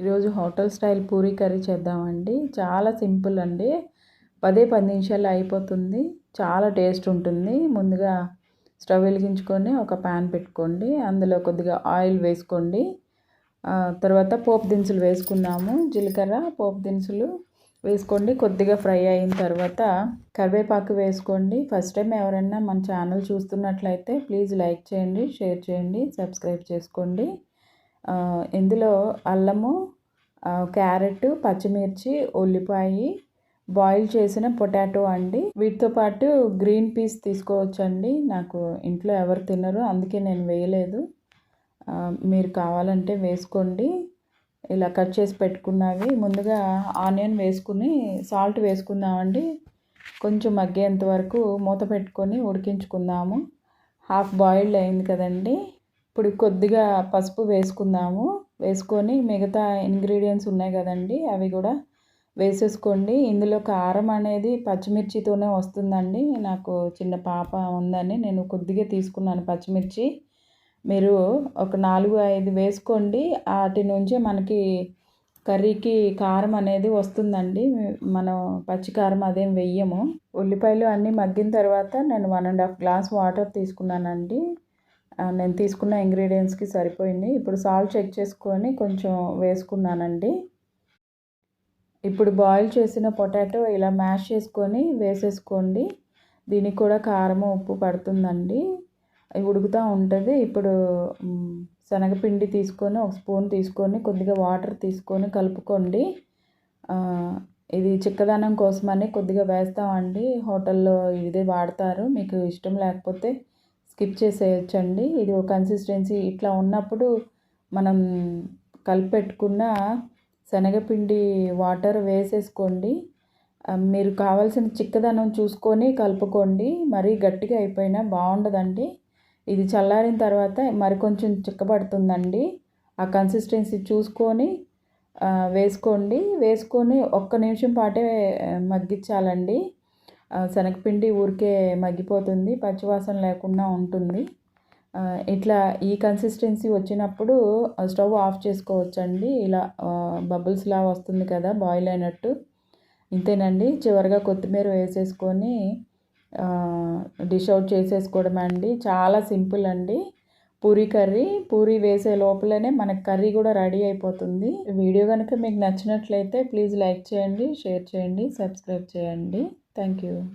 ఈరోజు hotel style Puri curry చేద్దామండి. చాలా సింపుల్ అండి. పదే పది నిమిషాలు అయిపోతుంది. చాలా టేస్ట్ ఉంటుంది. ముందుగా స్టవ్ వెలిగించుకొని ఒక ప్యాన్ పెట్టుకోండి. అందులో కొద్దిగా ఆయిల్ వేసుకోండి. తర్వాత పోపు దినుసులు వేసుకున్నాము జీలకర్ర పోపు దినుసులు వేసుకోండి. కొద్దిగా ఫ్రై అయిన తర్వాత కరివేపాకు వేసుకోండి. ఫస్ట్ టైం ఎవరైనా మన ఛానల్ చూస్తున్నట్లయితే ప్లీజ్ లైక్ చేయండి షేర్ చేయండి సబ్స్క్రైబ్ చేసుకోండి. ఇందులో అల్లము క్యారెట్ పచ్చిమిర్చి ఉల్లిపాయ బాయిల్ చేసిన పొటాటో అండి. వీటితో పాటు గ్రీన్ పీస్ తీసుకోవచ్చండి. నాకు ఇంట్లో ఎవరు తినరు అందుకే నేను వేయలేదు. మీరు కావాలంటే వేసుకోండి. ఇలా కట్ చేసి పెట్టుకున్నవి. ముందుగా ఆనియన్ వేసుకుని సాల్ట్ వేసుకుందామండి. కొంచెం మగ్గేంత వరకు మూత పెట్టుకొని ఉడికించుకుందాము. హాఫ్ బాయిల్డ్ అయింది కదండి. ఇప్పుడు కొద్దిగా పసుపు వేసుకుందాము. వేసుకొని మిగతా ఇంగ్రీడియంట్స్ ఉన్నాయి కదండి అవి కూడా వేసేసుకోండి. ఇందులో కారం అనేది పచ్చిమిర్చితోనే వస్తుందండి. నాకు చిన్న పాప ఉందని నేను కొద్దిగా తీసుకున్నాను పచ్చిమిర్చి. మీరు ఒక నాలుగు ఐదు వేసుకోండి. వాటి నుంచి మనకి కర్రీకి కారం అనేది వస్తుందండి. మనం పచ్చి కారం అదేం వెయ్యము. ఉల్లిపాయలు అన్నీ మగ్గిన తర్వాత నేను one and half glass water తీసుకున్నానండి. నేను తీసుకున్న ఇంగ్రీడియంట్స్కి సరిపోయింది. ఇప్పుడు సాల్ట్ చెక్ చేసుకొని కొంచెం వేసుకున్నానండి. ఇప్పుడు బాయిల్ చేసిన పొటాటో ఇలా మ్యాష్ చేసుకొని వేసేసుకోండి. దీనికి కూడా కారం ఉప్పు పడుతుందండి. ఉడుకుతూ ఉంటుంది. ఇప్పుడు శనగపిండి తీసుకొని ఒక స్పూన్ తీసుకొని కొద్దిగా వాటర్ తీసుకొని కలుపుకోండి. ఇది చిక్కదనం కోసమని కొద్దిగా వేస్తామండి. హోటల్లో ఇదే వాడతారు. మీకు ఇష్టం లేకపోతే స్కిప్ చేసేయచ్చండి. ఇది కన్సిస్టెన్సీ. ఇట్లా ఉన్నప్పుడు మనం కలిపెట్టుకున్న శనగపిండి వాటర్ వేసేసుకోండి. మీరు కావాల్సిన చిక్కదనం చూసుకొని కలుపుకోండి. మరీ గట్టిగా అయిపోయినా బాగుండదండి. ఇది చల్లారిన తర్వాత మరి కొంచెం చిక్కబడుతుందండి. ఆ కన్సిస్టెన్సీ చూసుకొని వేసుకోండి. వేసుకొని ఒక్క నిమిషం పాటే మగ్గించాలండి. శనగపిండి ఊరికే మగ్గిపోతుంది పచ్చివాసన లేకుండా ఉంటుంది. ఇట్లా ఈ కన్సిస్టెన్సీ వచ్చినప్పుడు స్టవ్ ఆఫ్ చేసుకోవచ్చండి. ఇలా బబుల్స్లా వస్తుంది కదా బాయిల్ అయినట్టు. ఇంతేనండి. చివరిగా కొత్తిమీర వేసేసుకొని డిష్ అవుట్ చేసేసుకోవడం అండి చాలా సింపుల్ అండి. పూరీ కర్రీ పూరీ వేసే లోపలనే మనకు కర్రీ కూడా రెడీ అయిపోతుంది. వీడియో కనుక మీకు నచ్చినట్లయితే ప్లీజ్ లైక్ చేయండి షేర్ చేయండి సబ్స్క్రైబ్ చేయండి. Thank you.